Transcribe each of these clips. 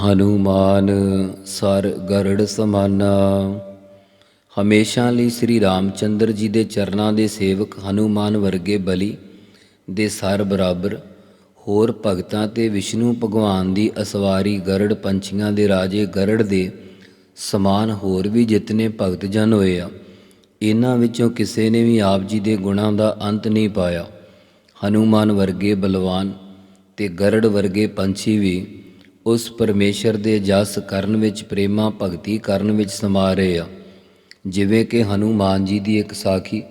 Hanuman sir ਗਰੜ ਸਮਾਨਾ। ਹਮੇਸ਼ਾ ਲਈ ਸ੍ਰੀ ਰਾਮਚੰਦਰ ਜੀ ਦੇ ਚਰਨਾਂ ਦੇ ਸੇਵਕ ਹਨੂਮਾਨ ਵਰਗੇ ਬਲੀ ਦੇ ਸਰ ਬਰਾਬਰ। ਹੋਰ ਭਗਤਾਂ ਤੇ ਵਿਸ਼ਨੂੰ ਭਗਵਾਨ ਦੀ ਅਸਵਾਰੀ ਗਰੜ ਪੰਛੀਆਂ ਦੇ ਰਾਜੇ ਗਰੜ ਦੇ ਸਮਾਨ ਹੋਰ ਵੀ ਜਿਤਨੇ ਭਗਤ ਜਨ ਹੋਏ ਆ, ਇਹਨਾਂ ਵਿੱਚੋਂ ਕਿਸੇ ਨੇ ਵੀ ਆਪ ਜੀ ਦੇ ਗੁਣਾਂ ਦਾ ਅੰਤ ਨਹੀਂ ਪਾਇਆ। ਹਨੂਮਾਨ ਵਰਗੇ ਬਲਵਾਨ ਤੇ ਗਰੜ ਵਰਗੇ ਪੰਛੀ ਵੀ ਉਸ ਪਰਮੇਸ਼ਰ ਦੇ ਜਸ ਕਰਨ ਵਿੱਚ, ਪ੍ਰੇਮਾ ਭਗਤੀ ਕਰਨ ਵਿੱਚ ਸਮਾ ਰਹੇ ਆ। ਜਿਵੇਂ ਕਿ ਹਨੂਮਾਨ ਜੀ ਦੀ ਇੱਕ ਸਾਖੀ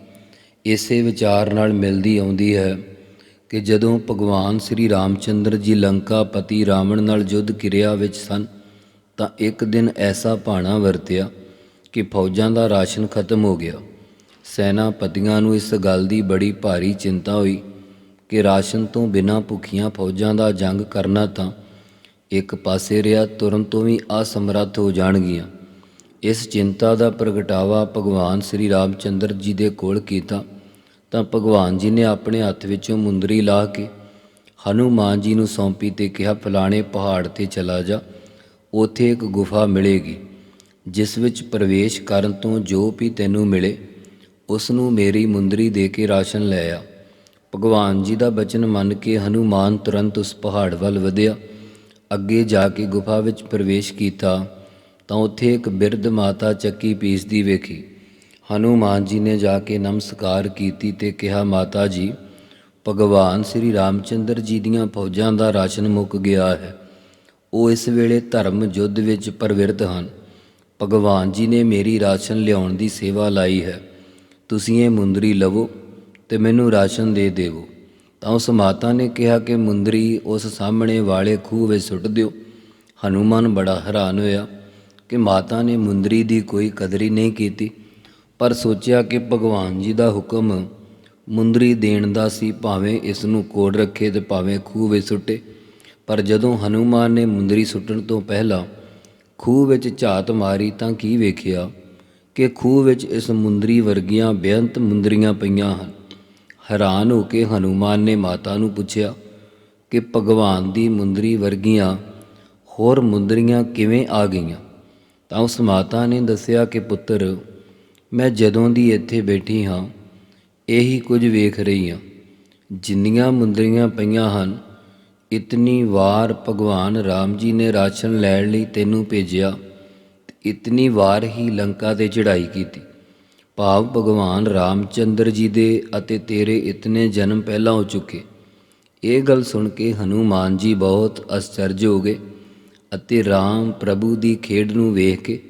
ਇਸੇ ਵਿਚਾਰ ਨਾਲ ਮਿਲਦੀ ਆਉਂਦੀ ਹੈ ਕਿ ਜਦੋਂ ਭਗਵਾਨ ਸ੍ਰੀ ਰਾਮਚੰਦਰ ਜੀ ਲੰਕਾ ਪਤੀ ਰਾਵਣ ਨਾਲ ਯੁੱਧ ਕਿਰਿਆ ਵਿੱਚ ਸਨ, ਤਾਂ ਇੱਕ ਦਿਨ ਐਸਾ ਭਾਣਾ ਵਰਤਿਆ ਕਿ ਫੌਜਾਂ ਦਾ ਰਾਸ਼ਨ ਖਤਮ ਹੋ ਗਿਆ। ਸੈਨਾਪਤੀਆਂ ਨੂੰ ਇਸ ਗੱਲ ਦੀ ਬੜੀ ਭਾਰੀ ਚਿੰਤਾ ਹੋਈ ਕਿ ਰਾਸ਼ਨ ਤੋਂ ਬਿਨਾਂ ਭੁੱਖੀਆਂ ਫੌਜਾਂ ਦਾ ਜੰਗ ਕਰਨਾ ਤਾਂ ਇੱਕ ਪਾਸੇ ਰਿਹਾ, ਤੁਰਨ ਤੋਂ ਵੀ ਅਸਮਰੱਥ ਹੋ ਜਾਣਗੀਆਂ। ਇਸ ਚਿੰਤਾ ਦਾ ਪ੍ਰਗਟਾਵਾ ਭਗਵਾਨ ਸ੍ਰੀ ਰਾਮਚੰਦਰ ਜੀ ਦੇ ਕੋਲ ਕੀਤਾ, ਤਾਂ ਭਗਵਾਨ ਜੀ ਨੇ ਆਪਣੇ ਹੱਥ ਵਿੱਚੋਂ ਮੁੰਦਰੀ ਲਾ ਕੇ ਹਨੂਮਾਨ ਜੀ ਨੂੰ ਸੌਂਪੀ ਤੇ ਕਿਹਾ, ਫਲਾਣੇ ਪਹਾੜ ਤੇ ਚਲਾ ਜਾ, ਉਥੇ ਇੱਕ ਗੁਫਾ ਮਿਲੇਗੀ, ਜਿਸ ਵਿੱਚ ਪ੍ਰਵੇਸ਼ ਕਰਨ ਤੋਂ ਜੋ ਵੀ ਤੈਨੂੰ ਮਿਲੇ ਉਸ ਨੂੰ ਮੇਰੀ ਮੁੰਦਰੀ ਦੇ ਕੇ ਰਾਸ਼ਨ ਲੈ ਆ। ਭਗਵਾਨ ਜੀ ਦਾ ਬਚਨ ਮੰਨ ਕੇ ਹਨੂਮਾਨ ਤੁਰੰਤ ਉਸ ਪਹਾੜ ਵੱਲ ਵਧਿਆ। ਅੱਗੇ ਜਾ ਕੇ ਗੁਫਾ ਵਿੱਚ ਪ੍ਰਵੇਸ਼ ਕੀਤਾ ਤਾਂ ਉੱਥੇ ਇੱਕ ਬਿਰਧ ਮਾਤਾ ਚੱਕੀ ਪੀਸਦੀ ਵੇਖੀ। ਹਨੂਮਾਨ ਜੀ ਨੇ ਜਾ ਕੇ ਨਮਸਕਾਰ ਕੀਤੀ ਤੇ ਕਿਹਾ, ਮਾਤਾ ਜੀ, ਭਗਵਾਨ ਸ੍ਰੀ ਰਾਮਚੰਦਰ ਜੀ ਦੀਆਂ ਫੌਜਾਂ ਦਾ ਰਾਸ਼ਨ ਮੁੱਕ ਗਿਆ ਹੈ। ਉਹ ਇਸ ਵੇਲੇ ਧਰਮ ਯੁੱਧ ਵਿੱਚ ਪ੍ਰਵਿਰਤ ਹਨ। ਭਗਵਾਨ ਜੀ ਨੇ ਮੇਰੀ ਰਾਸ਼ਨ ਲਿਆਉਣ ਦੀ ਸੇਵਾ ਲਾਈ ਹੈ। ਤੁਸੀਂ ਇਹ ਮੁੰਦਰੀ ਲਵੋ ਤੇ ਮੈਨੂੰ ਰਾਸ਼ਨ ਦੇ ਦੇਵੋ। ਤਾਂ ਉਸ ਮਾਤਾ ਨੇ ਕਿਹਾ ਕਿ ਮੁੰਦਰੀ ਉਸ ਸਾਹਮਣੇ ਵਾਲੇ ਖੂਹ ਵਿੱਚ ਸੁੱਟ ਦਿਓ। ਹਨੂਮਾਨ ਬੜਾ ਹੈਰਾਨ ਹੋਇਆ ਕਿ ਮਾਤਾ ਨੇ ਮੁੰਦਰੀ ਦੀ ਕੋਈ ਕਦਰੀ ਨਹੀਂ ਕੀਤੀ, ਪਰ ਸੋਚਿਆ ਕਿ ਭਗਵਾਨ ਜੀ ਦਾ ਹੁਕਮ ਮੁੰਦਰੀ ਦੇਣ ਦਾ ਸੀ, ਭਾਵੇਂ ਇਸ ਨੂੰ ਕੋੜ ਰੱਖੇ ਤੇ ਭਾਵੇਂ ਖੂਹ ਵਿੱਚ ਸੁੱਟੇ। ਪਰ ਜਦੋਂ ਹਨੂਮਾਨ ਨੇ ਮੁੰਦਰੀ ਸੁੱਟਣ ਤੋਂ ਪਹਿਲਾਂ ਖੂਹ ਵਿੱਚ ਝਾਤ ਮਾਰੀ ਤਾਂ ਕੀ ਵੇਖਿਆ ਕਿ ਖੂਹ ਵਿੱਚ ਇਸ ਮੁੰਦਰੀ ਵਰਗੀਆਂ ਬੇਅੰਤ ਮੁੰਦਰੀਆਂ ਪਈਆਂ ਹਨ। ਹੈਰਾਨ ਹੋ ਕੇ ਹਨੂਮਾਨ ਨੇ ਮਾਤਾ ਨੂੰ ਪੁੱਛਿਆ ਕਿ ਭਗਵਾਨ ਦੀ ਮੁੰਦਰੀ ਵਰਗੀਆਂ ਹੋਰ ਮੁੰਦਰੀਆਂ ਕਿਵੇਂ ਆ ਗਈਆਂ? ਤਾਂ ਉਸ ਮਾਤਾ ਨੇ ਦੱਸਿਆ ਕਿ ਪੁੱਤਰ, ਮੈਂ ਜਦੋਂ ਦੀ ਇੱਥੇ ਬੈਠੀ ਹਾਂ, ਇਹੀ ਕੁਝ ਵੇਖ ਰਹੀ ਹਾਂ। ਜਿੰਨੀਆਂ ਮੁੰਦਰੀਆਂ ਪਈਆਂ ਹਨ, ਇਤਨੀ ਵਾਰ ਭਗਵਾਨ ਰਾਮ ਜੀ ਨੇ ਰਾਸ਼ਨ ਲੈਣ ਲਈ ਤੈਨੂੰ ਭੇਜਿਆ ਇਤਨੀ ਵਾਰ ਹੀ ਲੰਕਾ ਤੇ ਚੜ੍ਹਾਈ ਕੀਤੀ। ਭਾਵ ਭਗਵਾਨ ਰਾਮਚੰਦਰ ਜੀ ਦੇ ਅਤੇ ਤੇਰੇ ਇਤਨੇ ਜਨਮ ਪਹਿਲਾਂ ਹੋ ਚੁੱਕੇ। ਇਹ ਗੱਲ ਸੁਣ ਕੇ ਹਨੂਮਾਨ ਜੀ ਬਹੁਤ ਅਸਚਰਜ ਹੋ ਗਏ ਅਤੇ ਰਾਮ ਪ੍ਰਭੂ ਦੀ ਖੇਡ ਨੂੰ ਵੇਖ ਕੇ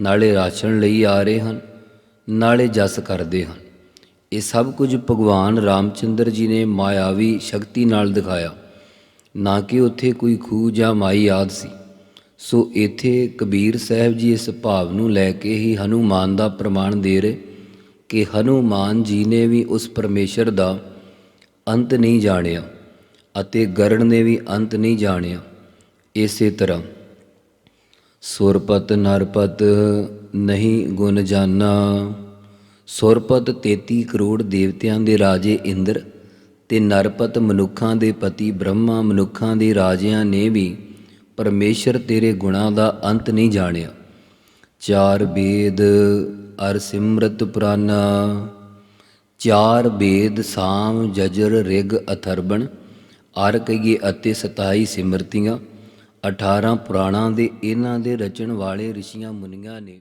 ਨਾਲੇ ਰਾਸ਼ਨ ਲਈ ਆ ਰਹੇ ਹਨ, ਨਾਲੇ ਜਸ ਕਰਦੇ ਹਨ। ਇਹ ਸਭ ਕੁਝ ਭਗਵਾਨ ਰਾਮਚੰਦਰ ਜੀ ਨੇ ਮਾਇਆਵੀ ਸ਼ਕਤੀ ਨਾਲ ਦਿਖਾਇਆ। ਨਾ ਕਿ ਉੱਥੇ ਕੋਈ ਖੂਹ ਜਾਂ ਮਾਈ ਆਦ ਸੀ। ਸੋ ਇੱਥੇ ਕਬੀਰ ਸਾਹਿਬ ਜੀ ਇਸ ਭਾਵ ਨੂੰ ਲੈ ਕੇ ਹੀ ਹਨੂਮਾਨ ਦਾ ਪ੍ਰਮਾਣ ਦੇ ਰਹੇ ਕਿ ਹਨੂਮਾਨ ਜੀ ਨੇ ਵੀ ਉਸ ਪਰਮੇਸ਼ਰ ਦਾ ਅੰਤ ਨਹੀਂ ਜਾਣਿਆ ਅਤੇ ਗਰੜ ਨੇ ਵੀ ਅੰਤ ਨਹੀਂ ਜਾਣਿਆ, ਇਸੇ ਤਰ੍ਹਾਂ। ਸੁਰਪਤ ਨਰਪਤ ਨਹੀਂ ਗੁਣ ਜਾਨਾ, ਸੁਰਪਤ 33 ਕਰੋੜ ਦੇਵਤਿਆਂ ਦੇ ਰਾਜੇ ਇੰਦਰ ਤੇ ਨਰਪਤ ਮਨੁੱਖਾਂ ਦੇ ਪਤੀ ਬ੍ਰਹਮਾ ਮਨੁੱਖਾਂ ਦੇ ਰਾਜਿਆਂ ਨੇ ਵੀ ਪਰਮੇਸ਼ਰ ਤੇਰੇ ਗੁਣਾਂ ਦਾ ਅੰਤ ਨਹੀਂ ਜਾਣਿਆ। ਚਾਰ ਵੇਦ ਅਰ ਸਿਮਰਤ ਪੁਰਾਨਾ। ਚਾਰ ਵੇਦ ਸਾਮ ਜਜਰ ਰਿਗ ਅਥਰਬਣ। ਅਰ ਕਈਏ ਅਤੇ 27 ਸਿਮਰਤੀਆਂ। 18 ਪੁਰਾਣਾਂ ਦੇ ਇਹਨਾਂ ਦੇ ਰਚਣ ਵਾਲੇ ਰਿਸ਼ੀਆਂ ਮੁਨੀਆਂ ਨੇ।